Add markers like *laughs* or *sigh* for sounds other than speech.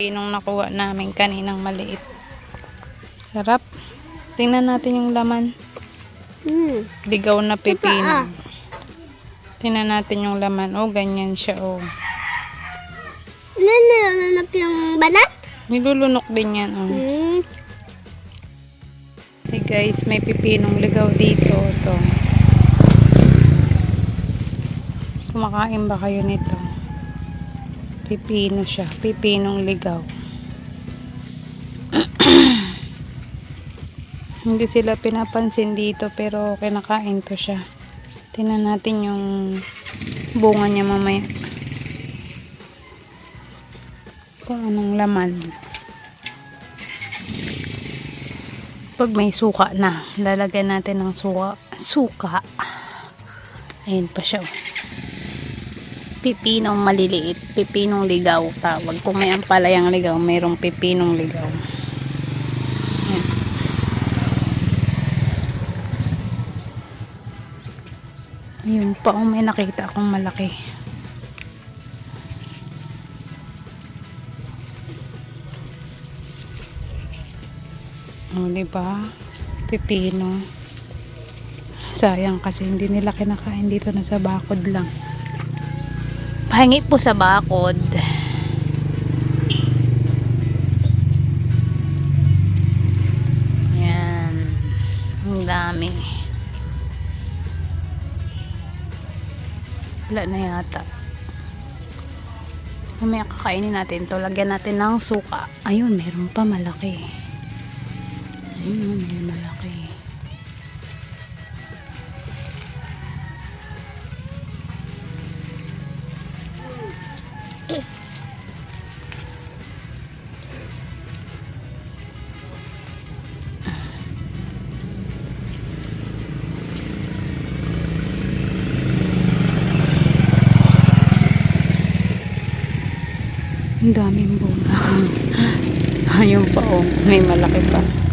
Pinong nakuha namin kaninang maliit. Sarap. Tingnan natin yung laman. Hmm. Ligaw na ah. pipino. Tingnan natin yung laman. Oh, ganyan siya, oh. Nanananak yung banat? Nilulunok din yan, oh. Hmm. Hey guys, may pipinong ligaw dito. Ito. Kumakain ba kayo nito? Pipino siya. Pipinong ligaw. *clears throat* Hindi sila pinapansin dito pero kinakain to siya. Tingnan natin yung bunga niya mamaya. Kung anong laman. Pag may suka na, lalagyan natin ng suka. Suka. Ayun pa siya. oh. Pipinong maliliit. Pipinong ligaw. Tawag. Kung may ampalayang ligaw, mayroong pipinong ligaw. Ayan. Ayun pa. Oh, may nakita akong malaki. O, di ba? Pipino. Sayang kasi hindi nila kinakain dito na sa bakod lang. Pahingi po sa bakod. Yan. Ang dami. Wala na yata. Mamaya kakainin natin to. Lagyan natin ng suka. Ayun, meron pa malaki. Ayun, may malaki. Ang daming bunga. *laughs* Ayun pa oh, may malaki pa.